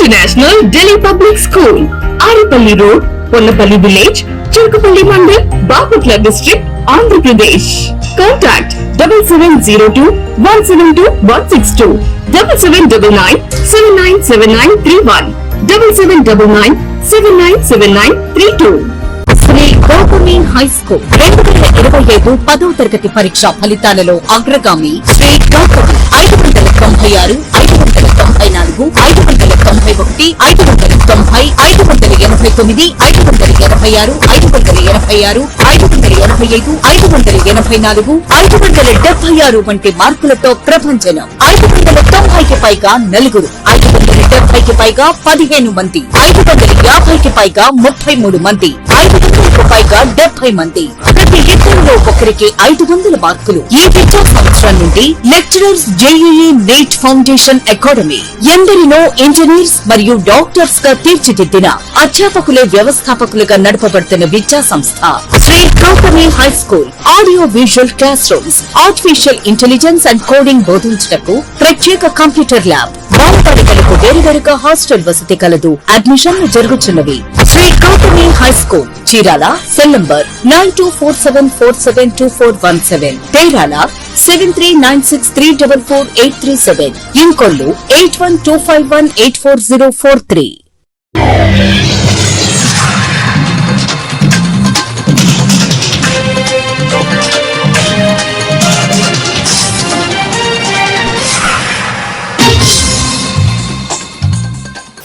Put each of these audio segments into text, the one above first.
International Delhi Public School, Aripalli Road, Ponnapalli Village, Chirkupalli Mandal, Bapatla District, Andhra Pradesh. Contact double seven zero two one seven two one six two double seven double nine seven nine seven nine three one double seven double nine seven nine seven nine three two. Shri Gautami high school రెండు వేల ఇరవై ఐదు పదో తరగతి పరీక్ష ఫలితాలలో అగ్రగామి శ్రీ గౌతమి ఐదు వందల తొంభై ఆరు ఐదు వందల తొంభై నాలుగు ఐదు వందల తొంభై ఒకటి ఐదు వందల తొంభై ఐదు వందల ఎనభై తొమ్మిది ఐదు వందల ఎనభై ఆరు ఐదు వందల ఎనభై ఆరు ఐదు వందల ఎనభై ఐదు ఐదు వందల ఎనభై నాలుగు ఐదు వందల డెబ్బై ఆరు వంటి మార్కులతో ప్రభంజనం ఐదు వందల తొంభైకి పైగా నలుగురు ఐదు వందల డెబ్బైకి పైగా పదిహేను మంది ఐదు వందల యాభైకి పైగా ముప్పై మూడు మంది ఐదు వందలకు పైగా డెబ్బై మంది. ప్రతి ఇద్దరిలో ఒకరికి ఐదు వందల మార్కులు. ఈ విద్యా సంవత్సరం నుండి lecturers JEE NEET foundation academy ఎందరినో ఇంజనీర్స్ మరియు డాక్టర్స్గా తీర్చిదిద్దిన అధ్యాపకులే వ్యవస్థాపకులుగా నడపబడుతున్న విద్యా సంస్థ. Sri Gautami high school audio visual class rooms artificial intelligence and coding బోధించటకు ప్రత్యేక కంప్యూటర్ ల్యాబ్ బాలబాలికలకు వేరువేరుగా హాస్టల్ వసతి కలదు. అడ్మిషన్లు జరుగుతున్నవి Shri Gautami high school Chirala cell number nine two four seven four seven two four one seven. తేరాల seven three nine six three double four eight three seven. Inkollu eight one two five one eight four zero four three.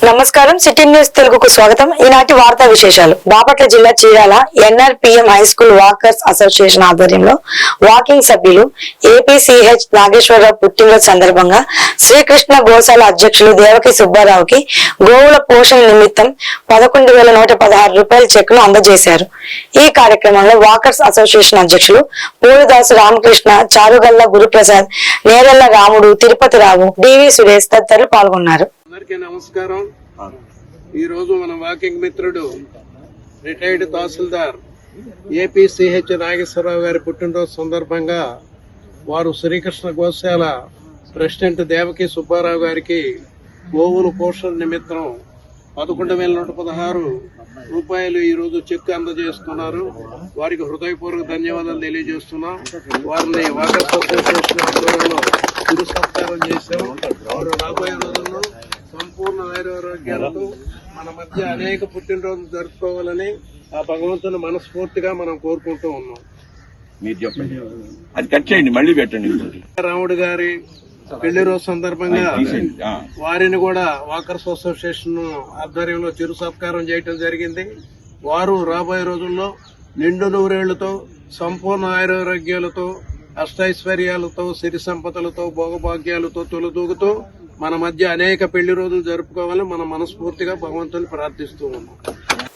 నమస్కారం. City news తెలుగుకు స్వాగతం. ఈనాటి వార్తా విశేషాలు. బాపట్ల జిల్లా Chirala NRPM high school walkers association ఆధ్వర్యంలో walking సభ్యులు APCH Nageswararao పుట్టినరోజు సందర్భంగా శ్రీకృష్ణ గోశాల అధ్యక్షులు దేవకి సుబ్బారావుకి గోవుల పోషణ నిమిత్తం పదకొండు వేల నూట పదహారు రూపాయల చెక్కును అందజేశారు. ఈ కార్యక్రమంలో వాకర్స్ అసోసియేషన్ అధ్యక్షులు పూలదాసు రామకృష్ణ చారుగల్ల గురుప్రసాద్ నేరెళ్ళ రాముడు తిరుపతి రావు డివి సురేష్ తదితరులు పాల్గొన్నారు. అందరికీ నమస్కారం. ఈ రోజు మన వాకింగ్ మిత్రుడు రిటైర్డ్ తహసీల్దార్ ఏపీసీహెచ్ నాగేశ్వరరావు గారి పుట్టినరోజు సందర్భంగా వారు శ్రీకృష్ణ గోశాల ప్రెసిడెంట్ దేవకి సుబ్బారావు గారికి గోవుల పోషణ నిమిత్తం పదకొండు వేల నూట పదహారు రూపాయలు ఈ రోజు చెక్ అందజేస్తున్నారు. వారికి హృదయపూర్వక ధన్యవాదాలు తెలియజేస్తున్నాం. వారిని వాటర్ అసోసియేషన్ ఆధ్వర్యంలో గురు సత్కారం చేశాం. వారు రాబోయే రోజుల్లో సంపూర్ణ ఆరోగ్యాలతో మన మధ్య అనేక పుట్టినరోజులు జరుపుకోవాలని ఆ భగవంతుని మనస్ఫూర్తిగా మనం కోరుకుంటూ ఉన్నాం మీరు చెప్పండి అది కట్ చేయండి మళ్ళీ పెట్టండి. రాముడు గారి పెళ్ళి రోజు సందర్భంగా. వారిని కూడా వాకర్స్ అసోసియేషన్ ఆధ్వర్యంలో చిరు సత్కారం చేయటం జరిగింది వారు రాబోయే రోజుల్లో నిండు నూరేళ్ళతో సంపూర్ణ ఆరోగ్యాలతో అష్టైశ్వర్యాలతో సిరి సంపదలతో భోగభాగ్యాలతో తొలదూగుతూ మన మధ్య అనేక పెళ్ళి రోజులు జరుపుకోవాలని మనం మనస్ఫూర్తిగా భగవంతుని ప్రార్థిస్తూ ఉన్నాం.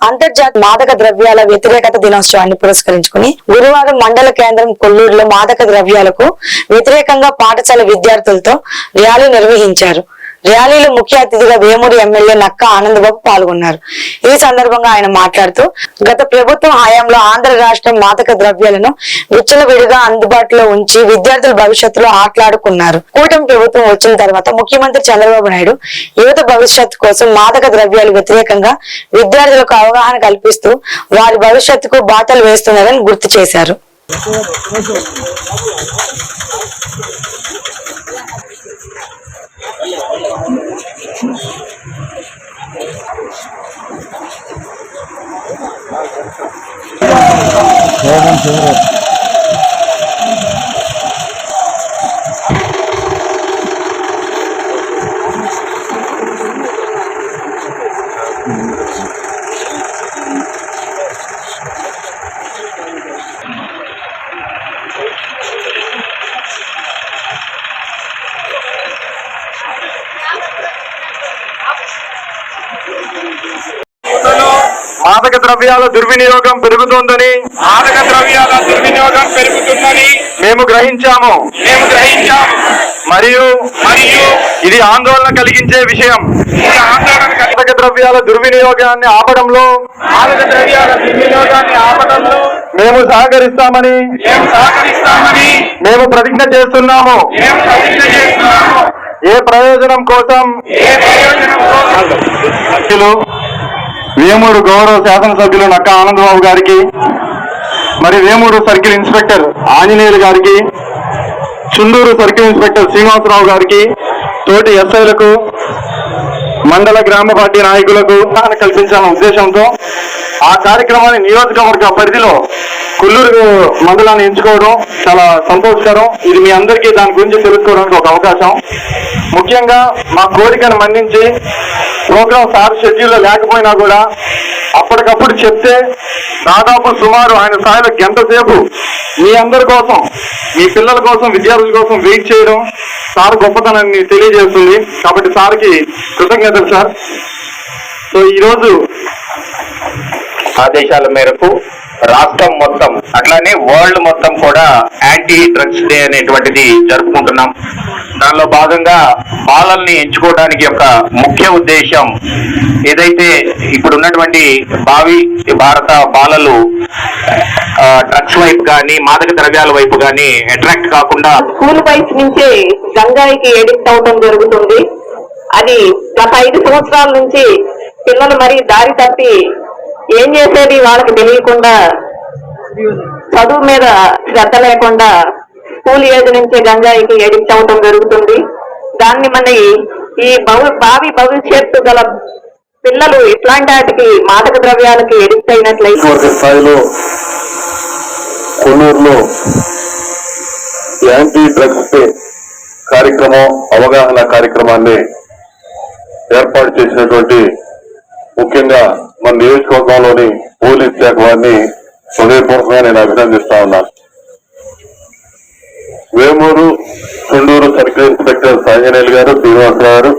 అంతర్జాతీయ మాదక ద్రవ్యాల వ్యతిరేకత దినోత్సవాన్ని పురస్కరించుకుని గురువారం మండల కేంద్రం కొల్లూరులో మాదక ద్రవ్యాలకు వ్యతిరేకంగా పాఠశాల విద్యార్థులతో ర్యాలీ నిర్వహించారు. ర్యాలీలో ముఖ్య అతిథిగా వేమూరి ఎమ్మెల్యే నక్క ఆనందబాబు పాల్గొన్నారు. ఈ సందర్భంగా ఆయన మాట్లాడుతూ గత ప్రభుత్వం హయాంలో ఆంధ్ర రాష్ట్రం మాదక ద్రవ్యాలను విచ్చలవిడిగా అందుబాటులో ఉంచి విద్యార్థుల భవిష్యత్తులో ఆటలాడుకున్నారు. కూటమి ప్రభుత్వం వచ్చిన తర్వాత ముఖ్యమంత్రి చంద్రబాబు నాయుడు యువత భవిష్యత్తు కోసం మాదక ద్రవ్యాలు వ్యతిరేకంగా విద్యార్థులకు అవగాహన కల్పిస్తూ వారి భవిష్యత్తుకు బాటలు వేస్తున్నారని గుర్తు చేశారు. 대본 정으로 మాదక ద్రవ్యాల దుర్వినియోగం పెరుగుతోందని మాదక ద్రవ్యాల దుర్వినియోగం పెరుగుతుందని మేము గ్రహించాము. మేము గ్రహించాము. మరియు మరియు ఇది ఆందోళన కలిగించే విషయం. మాదక ద్రవ్యాల దుర్వినియోగాన్ని ఆపడంలో మాదక ద్రవ్యాల దుర్వినియోగాన్ని ఆపడంలో మేము సహకరిస్తామని మేము సహకరిస్తామని మేము ప్రతిజ్ఞ చేస్తున్నాము. మేము ప్రతిజ్ఞ చేస్తున్నాము. ఏ ప్రయోజనం కోసం? ఏ ప్రయోజనం కోసం? అధ్యక్షులు వేమూరు గౌరవ శాసనసభ్యులు నక్క ఆనందబాబు గారికి మరి వేమూరు సర్కిల్ ఇన్స్పెక్టర్ ఆంజనేయులు గారికి చుండూరు సర్కిల్ ఇన్స్పెక్టర్ శ్రీనివాసరావు గారికి తోటి ఎస్ఐలకు మండల గ్రామ పార్టీ నాయకులకు కల్పించాలన్న ఉద్దేశంతో ఆ కార్యక్రమాన్ని నియోజకవర్గ పరిధిలో కుల్లూరు మండలాన్ని ఎంచుకోవడం చాలా సంతోషకరం. ఇది మీ అందరికీ దాని గురించి తెలుసుకోవడానికి ఒక అవకాశం. ముఖ్యంగా మా కోరికను మన్నించి ప్రోగ్రామ్ సార్ షెడ్యూల్ లేకపోయినా కూడా అప్పటికప్పుడు చెప్తే దాదాపు సుమారు ఆయన స్థాయిలో గంటసేపు మీ అందరి కోసం మీ పిల్లల కోసం విద్యార్థుల కోసం వెయిట్ చేయడం సార్ గొప్పతనాన్ని తెలియజేస్తుంది. కాబట్టి సార్కి కృతజ్ఞతలు సార్. సో ఈరోజు ఆదేశాల మేరకు రాష్ట్రం మొత్తం అట్లానే వరల్డ్ మొత్తం కూడా యాంటీ డ్రగ్స్ డే అనేటువంటిది జరుపుకుంటున్నాం. దానిలో భాగంగా బాలల్ని ఎంచుకోవడానికి యొక్క ముఖ్య ఉద్దేశం ఏదైతే ఇప్పుడు ఉన్నటువంటి భావి భారత బాలలు డ్రగ్స్ వైపు కానీ మాదక ద్రవ్యాల వైపు కానీ అట్రాక్ట్ కాకుండా స్కూల్ వైపు నుంచే గంగాయికి ఎడిక్ట్ అవడం జరుగుతుంది. అది గత ఐదు సంవత్సరాల నుంచి పిల్లలు మరి దారి తప్పి ఏం చేసేది వాళ్ళకి తెలియకుండా చదువు మీద శ్రద్ధ లేకుండా స్కూల్ ఏజ్ నుంచే గంగాయికి ఎడిక్ట్ అవటం జరుగుతుంది. దాన్ని మన ఈ- భవి భావి భవిష్యత్తు గల పిల్లలు ఇట్లాంటి వాటికి మాదక ద్రవ్యాలకి ఎడిక్ట్ అయినట్లయితే వర్గ స్థాయిలో కొల్లూరులో యాంటీ డ్రగ్స్ కార్యక్రమం అవగాహన కార్యక్రమాన్ని ఏర్పాటు చేసినటువంటి ముఖ్యంగా మన నియోజకవర్గంలోని పోలీస్ శాఖ వారిని హృదయపూర్వకంగా నేను అభినందిస్తా ఉన్నాను. వేమూరు చుండూరు సర్కిల్ ఇన్స్పెక్టర్ సాంజనేయులు గారు శ్రీనివాసరావు గారు.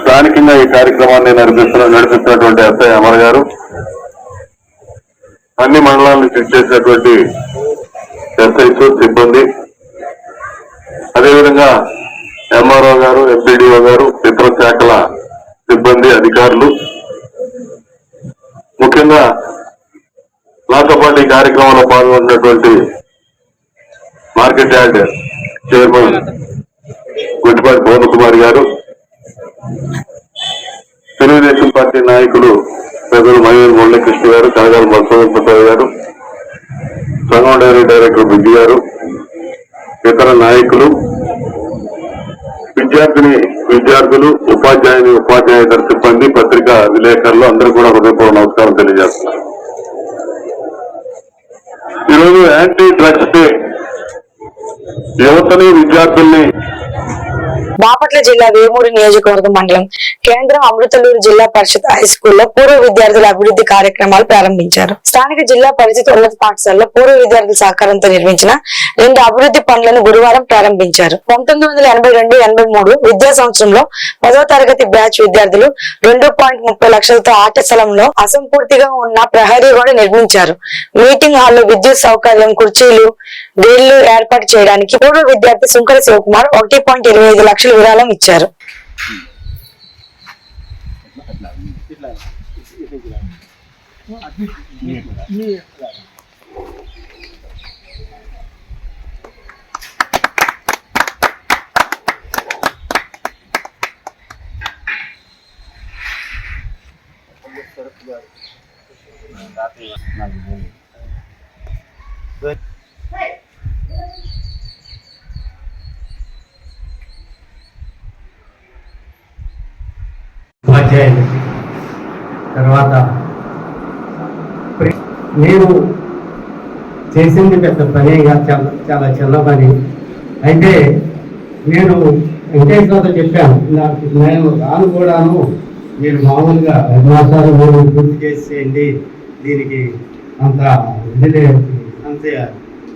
స్థానికంగా ఈ కార్యక్రమాన్ని నడిపిస్తున్న నడిపిస్తున్నటువంటి ఎస్ఐ అమర్ గారు. అన్ని మండలాలను చెక్ చేసినటువంటి ఎస్ఐస్ సిబ్బంది. అదేవిధంగా ఎంఆర్ఓ గారు ఎంపీడీఓ గారు ఇతర శాఖల సిబ్బంది అధికారులు. ముఖ్యంగా నాతో పాటు ఈ కార్యక్రమంలో పాల్గొన్నటువంటి market yard chairman Guttipati Bhuvan Kumar గారు తెలుగుదేశం పార్టీ నాయకులు పెద్దలు మయూర్ మురళీకృష్ణ గారు కనగాల మధుసూదన్ ప్రసాద్ గారు సంఘం డైరీ డైరెక్టర్ బిజ్జి గారు ఇతర నాయకులు విద్యార్థిని విద్యార్థులు ఉపాధ్యాయుని ఉపాధ్యాయుల సిబ్బంది పత్రికా విలేకరులు అందరూ కూడా హృదయపూర్వక నమస్కారం తెలియజేస్తున్నారు. ఈరోజు యాంటీ డ్రగ్స్ డే. యువతని విద్యార్థుల్ని బాపట్ల జిల్లా వేమూరు నియోజకవర్గ మండలం కేంద్రం అమృతలూరు జిల్లా పరిషత్ హై స్కూల్లో పూర్వ విద్యార్థుల అభివృద్ధి కార్యక్రమాలు ప్రారంభించారు. స్థానిక జిల్లా పరిషత్ ఉన్నత పాఠశాలలో పూర్వ విద్యార్థుల సహకారంతో నిర్మించిన రెండు అభివృద్ధి పనులను గురువారం ప్రారంభించారు. పంతొమ్మిది వందల ఎనభై రెండు ఎనభై మూడు విద్యా సంవత్సరంలో పదో తరగతి బ్యాచ్ విద్యార్థులు రెండు పాయింట్ ముప్పై లక్షలతో ఆట స్థలంలో అసంపూర్తిగా ఉన్న ప్రహరీ గోడ నిర్మించారు. మీటింగ్ హాల్లో విద్యుత్ సౌకర్యం కుర్చీలు గ్రిల్లు ఏర్పాటు చేయడానికి పూర్వ విద్యార్థి సుంకర శివకుమార్ ఒకటి పాయింట్ ఇరవై ఐదు లక్షలు విరాళం ఇచ్చారు Good. Hey. ఉపాధ్యాయులకి తర్వాత నేను చేసింది పెద్ద పనేగా చాలా చాలా చిన్న పని. అయితే నేను వెంకటేశ్వరతో చెప్పాను నాకు నేను రాను కూడాను మీరు మామూలుగా ధర్మాసాలు మీరు పూర్తి చేసేయండి దీనికి అంత ఇది అంత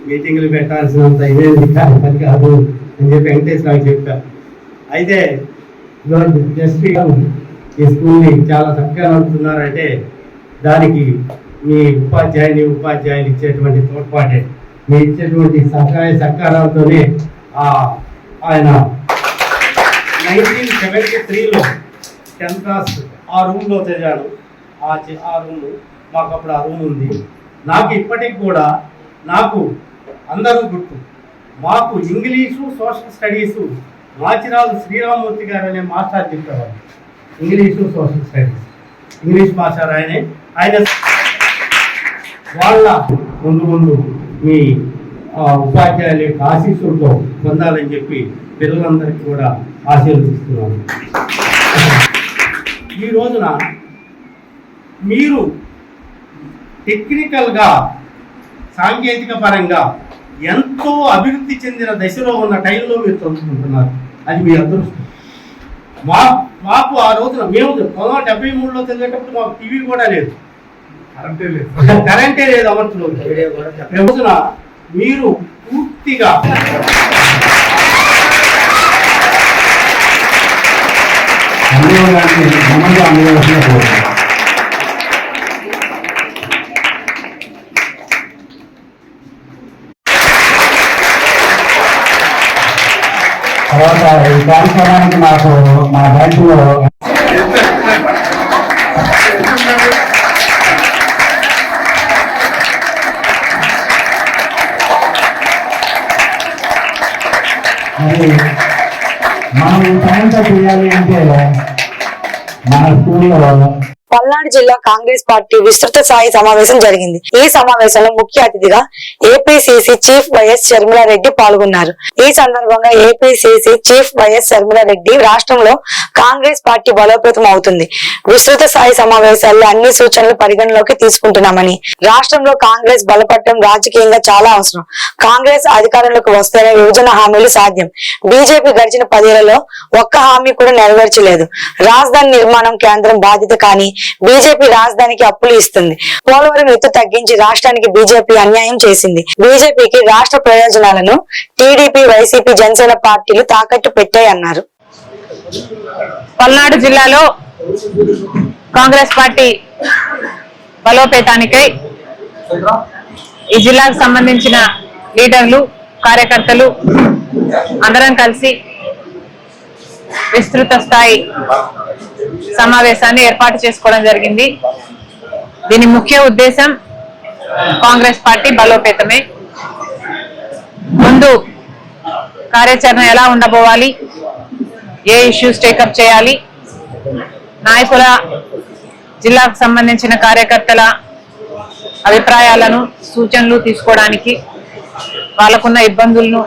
మీటింగ్లు పెట్టాల్సినంత ఇదేంటి కాదు కాదు అని చెప్పి వెంకటేశ్వరరావు చెప్పాను అయితే జస్ట్ ఈ స్కూల్ని చాలా చక్కగా నడుపుతున్నారంటే దానికి మీ ఉపాధ్యాయుని ఉపాధ్యాయులు ఇచ్చేటువంటి తోడ్పాటే. మీ ఇచ్చేటువంటి సహాయ సహకారాలతోనే ఆయన నైన్టీన్ సెవెంటీ త్రీలో టెన్త్ క్లాస్ ఆ రూమ్లో చదివాను ఆ ఆ రూమ్ మాకు అప్పుడు ఆ రూమ్ ఉంది. నాకు ఇప్పటికి కూడా నాకు అందరూ గుర్తు. మాకు English social studies Machiraju Sriramamurthy గారు అనే మాస్టర్ చెప్పేవారు English social studies English master ఆయనే. ఆయన వాళ్ళ ముందు ముందు మీ ఉపాధ్యాయుల యొక్క ఆశీస్సులతో పొందాలని చెప్పి పిల్లలందరికీ కూడా ఆశీర్వదిస్తున్నాను. ఈ రోజున మీరు టెక్నికల్గా సాంకేతిక పరంగా ఎంతో అభివృద్ధి చెందిన దశలో ఉన్న టైంలో మీరు చదువుకుంటున్నారు. అది మీ అదృష్టం. మా మాకు ఆ రోజున మేము పంతొమ్మిది వందల డెబ్బై మూడులో చదివేటప్పుడు మాకు టీవీ కూడా లేదు. కరెంటే లేదు. అమర్చులో ఈ రోజున మీరు పూర్తిగా తర్వాత ఈ కార్యక్రమానికి మాకు మా బ్యాంకులో మరి మనం ఈ పనంతా చేయాలి అంటే మన స్కూల్లో పల్నాడు జిల్లా కాంగ్రెస్ పార్టీ విస్తృత స్థాయి సమావేశం జరిగింది. ఈ సమావేశంలో ముఖ్య అతిథిగా ఏపీసీసీ చీఫ్ వైఎస్ షర్మిలారెడ్డి పాల్గొన్నారు. ఈ సందర్భంగా ఏపీసీసీ చీఫ్ వైఎస్ షర్మిలారెడ్డి రాష్ట్రంలో కాంగ్రెస్ పార్టీ బలోపేతం అవుతుంది. విస్తృత స్థాయి సమావేశాల్లో అన్ని సూచనలు పరిగణలోకి తీసుకుంటున్నామని. రాష్ట్రంలో కాంగ్రెస్ బలపడటం రాజకీయంగా చాలా అవసరం. కాంగ్రెస్ అధికారంలోకి వస్తేనే విభజన హామీలు సాధ్యం. బీజేపీ గడిచిన పదేళ్ళలో ఒక్క హామీ కూడా నెరవేర్చలేదు. రాజధాని నిర్మాణం కేంద్రం బాధ్యత కానీ బీజేపీ రాజధానికి అప్పులు ఇస్తుంది. పోలవరం ఎత్తు తగ్గించి రాష్ట్రానికి బీజేపీ అన్యాయం చేసింది. బీజేపీకి రాష్ట్ర ప్రయోజనాలను టీడీపీ వైసీపీ జనసేన పార్టీలు తాకట్టు పెట్టాయన్నారు. పల్నాడు జిల్లాలో కాంగ్రెస్ పార్టీ బలోపేతానికై ఈ జిల్లాకు సంబంధించిన లీడర్లు కార్యకర్తలు అందరం కలిసి విస్తృత స్థాయి సమావేశాన్ని ఏర్పాటు చేసుకోవడం జరిగింది. దీని ముఖ్య ఉద్దేశం కాంగ్రెస్ పార్టీ బలోపేతమే. ముందు కార్యాచరణ ఎలా ఉండబోవాలి? ఏ ఇష్యూస్ టేకప్ చేయాలి? నాయకుల జిల్లాకు సంబంధించిన కార్యకర్తల అభిప్రాయాలను సూచనలు తీసుకోవడానికి వాళ్ళకున్న ఇబ్బందులను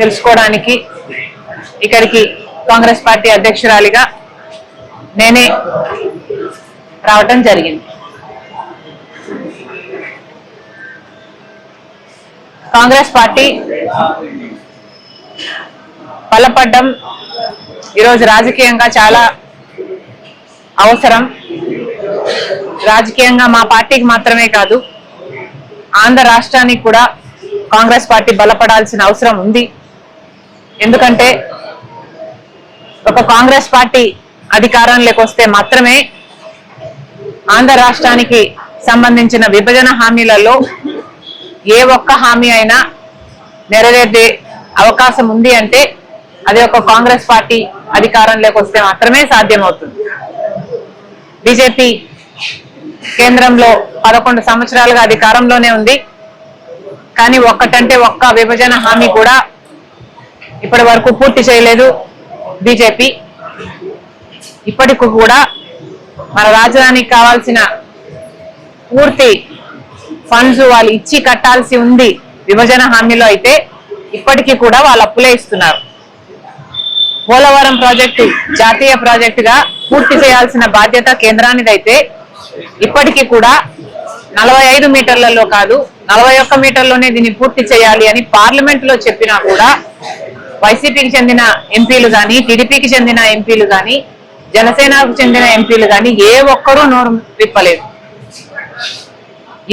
తెలుసుకోవడానికి ఇక్కడికి కాంగ్రెస్ పార్టీ అధ్యక్షురాలిగా నేనే రావటం జరిగింది. కాంగ్రెస్ పార్టీ బలపడ్డం ఈరోజు రాజకీయంగా చాలా అవసరం. రాజకీయంగా మా పార్టీకి మాత్రమే కాదు ఆంధ్ర రాష్ట్రానికి కూడా కాంగ్రెస్ పార్టీ బలపడాల్సిన అవసరం ఉంది. ఎందుకంటే ఒక కాంగ్రెస్ పార్టీ అధికారంలోకి వస్తే మాత్రమే ఆంధ్ర రాష్ట్రానికి సంబంధించిన విభజన హామీలలో ఏ ఒక్క హామీ అయినా నెరవేర్చే అవకాశం ఉంది అంటే అది ఒక కాంగ్రెస్ పార్టీ అధికారంలోకి వస్తే మాత్రమే సాధ్యమవుతుంది. బీజేపీ కేంద్రంలో పదకొండు సంవత్సరాలుగా అధికారంలోనే ఉంది. కానీ ఒక్కటంటే ఒక్క విభజన హామీ కూడా ఇప్పటి వరకు పూర్తి చేయలేదు. బీజేపీ ఇప్పటికి కూడా మన రాజధానికి కావాల్సిన పూర్తి ఫండ్స్ వాళ్ళు ఇచ్చి కట్టాల్సి ఉంది. విభజన హామీలో అయితే ఇప్పటికీ కూడా వాళ్ళు అప్పులే ఇస్తున్నారు. పోలవరం ప్రాజెక్టు జాతీయ ప్రాజెక్టుగా పూర్తి చేయాల్సిన బాధ్యత కేంద్రానిదైతే ఇప్పటికీ కూడా నలభై ఐదు మీటర్లలో కాదు నలభై ఒక్క మీటర్లోనే దీన్ని పూర్తి చేయాలి అని పార్లమెంట్లో చెప్పినా కూడా వైసీపీకి చెందిన ఎంపీలు కానీ టీడీపీకి చెందిన ఎంపీలు కానీ జనసేనకు చెందిన ఎంపీలు కానీ ఏ ఒక్కరూ నోరు విప్పలేదు.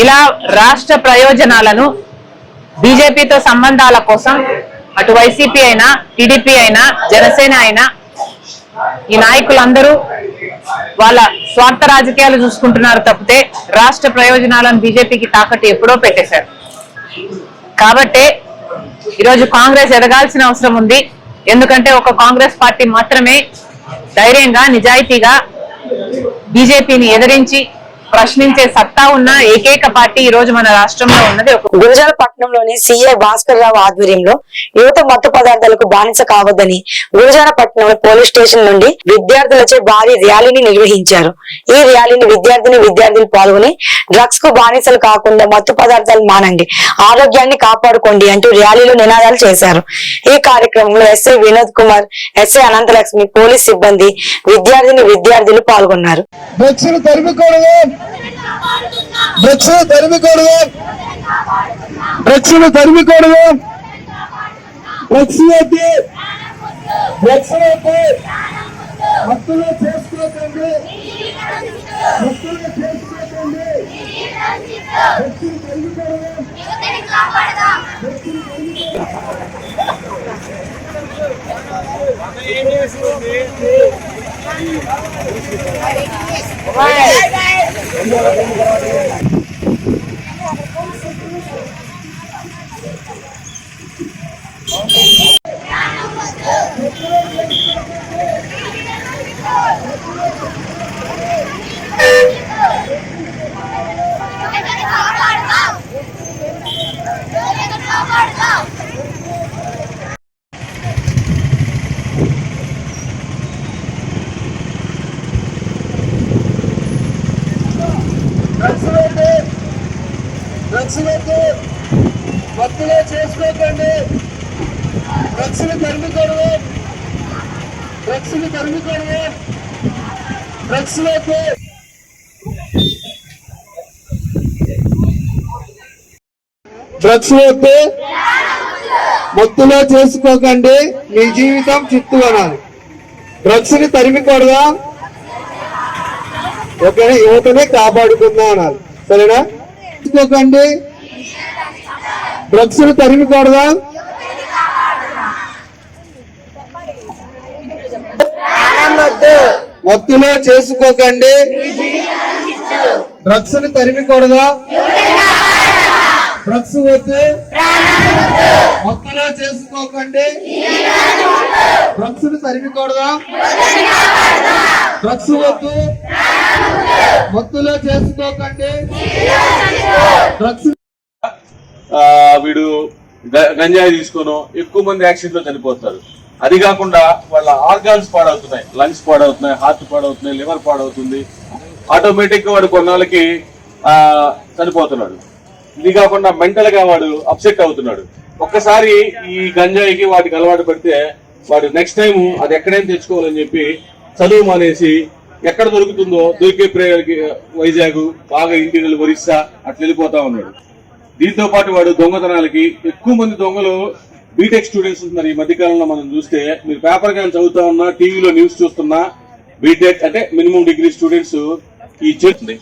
ఇలా రాష్ట్ర ప్రయోజనాలను బీజేపీతో సంబంధాల కోసం అటు వైసీపీ అయినా టీడీపీ అయినా జనసేన అయినా ఈ నాయకులందరూ వాళ్ళ స్వార్థ రాజకీయాలు చూసుకుంటున్నారు తప్పితే రాష్ట్ర ప్రయోజనాలను బీజేపీకి తాకట్టు ఎప్పుడో పెట్టేశారు. కాబట్టే ఈరోజు కాంగ్రెస్ ఎదగాల్సిన అవసరం ఉంది. ఎందుకంటే ఒక కాంగ్రెస్ పార్టీ మాత్రమే ధైర్యంగా నిజాయితీగా బీజేపీని ఎదిరించి ప్రశ్నించే సత్తా ఉన్న ఏకైక పార్టీ ఈ రోజు మన రాష్ట్రంలో ఉన్నది. ఒక గురజాల పట్టణంలోని సిఐ భాస్కర్ రావు ఆధ్వర్యంలో యువత మత్తు పదార్థాలకు బానిస కావద్దని గురజాల పట్టణంలో పోలీస్ స్టేషన్ నుండి విద్యార్థులచే భారీ ర్యాలీని నిర్వహించారు. ఈ ర్యాలీని విద్యార్థిని విద్యార్థులు పాల్గొని డ్రగ్స్కు బానిసలు కాకుండా మత్తు పదార్థాలు మానండి. ఆరోగ్యాన్ని కాపాడుకోండి అంటూ ర్యాలీలో నినాదాలు చేశారు. ఈ కార్యక్రమంలో SI Vinod Kumar SI Anantalakshmi police సిబ్బంది విద్యార్థిని విద్యార్థులు పాల్గొన్నారు. డ్రగ్స్ తరిమికూడదు డ్రగ్స్ తరిమికూడదు డ్రగ్స్ తరిమికూడదు డ్రగ్స్ వద్దు డ్రగ్స్ వద్దు మత్తులో చేసుకోకండి. భక్తులు చేసుకోకండి భక్తులు తరిమికూడదు డ్రగ్స్ డ్రగ్స్ వద్దు చేసుకోకండి. డ్రగ్స్ తరిమికూడదు డ్రగ్స్ తరిమికూడదు డ్రగ్స్ వద్దు డ్రగ్స్ వద్దు మత్తులో చేసుకోకండి. మీ జీవితం చిత్తు అనాలి డ్రగ్స్ని తరిమికూడదా ఓకేనా యువతనే కాపాడుకుందా అనాలి. సరేనా? తీసుకోకండి డ్రగ్స్ తరిమికూడదా మత్తులో చేసుకోకండి. డ్రగ్స్ని తరిమికూడదా డ్రగ్స్ వద్దు మత్తులో చేసుకోకండి. డ్రగ్స్ని తరిమికూడదా డ్రగ్స్ వద్దు మత్తులో చేసుకోకండి డ్రగ్స్ వీడు గ- గంజాయి తీసుకోను ఎక్కువ మంది యాక్సిడెంట్లో చనిపోతారు. అది కాకుండా వాళ్ళ ఆర్గాన్స్ పాడవుతున్నాయి. లంగ్స్ పాడవుతున్నాయి హార్ట్ పాడవుతున్నాయి లివర్ పాడవుతుంది. ఆటోమేటిక్గా వాడు కొన్నాళ్ళకి చనిపోతున్నాడు. ఇది కాకుండా మెంటల్గా వాడు అప్సెట్ అవుతున్నాడు. ఒక్కసారి ఈ గంజాయికి వాటికి అలవాటు పడితే వాడు నెక్స్ట్ టైం అది ఎక్కడైనా తెచ్చుకోవాలని చెప్పి చదువు మానేసి ఎక్కడ దొరుకుతుందో దొరికే ప్రేయర్కి వైజాగ్ బాగా ఇంటీరియల్ ఒరిస్సా అట్లా వెళ్ళిపోతా ఉన్నాడు. దీంతో పాటు వాడు దొంగతనాలకి ఎక్కువ మంది దొంగలు బీటెక్ స్టూడెంట్స్ ఉంటున్నారు ఈ మధ్య కాలంలో మనం చూస్తే. మీరు పేపర్ కానీ చదువుతా ఉన్నా టీవీలో న్యూస్ చూస్తున్నా బీటెక్ అంటే మినిమం డిగ్రీ స్టూడెంట్స్ ఈ చెడు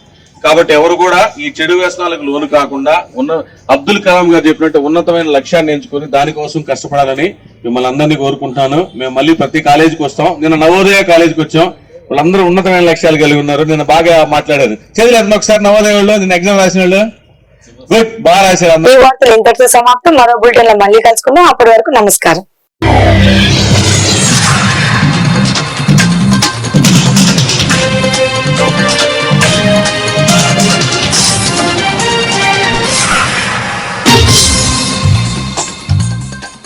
కాబట్టి ఎవరు కూడా ఈ చెడు వ్యసనాలకు లోను కాకుండా ఉన్న అబ్దుల్ కలాం గారు చెప్పినట్టు ఉన్నతమైన లక్ష్యాన్ని ఎంచుకొని దానికోసం కష్టపడాలని మిమ్మల్ని అందరినీ కోరుకుంటున్నాను. మేము మళ్ళీ ప్రతి కాలేజీకి వస్తాం. నిన్న నవోదయ కాలేజీకి వచ్చాం. వాళ్ళందరూ ఉన్నతమైన లక్ష్యాలు కలిగి ఉన్నారు. నేను బాగా మాట్లాడారు. చదివారు ఒకసారి నవోదయ వాళ్ళు నిన్న ఎగ్జామ్ రాసిన వాళ్ళు గుడ్. బాగా రాశారు అందరూ. ఇంతటితో సమాప్తం. మరో బులెటిన్లో మళ్ళీ కలుసుకుందాం. అప్పటి వరకు నమస్కారం.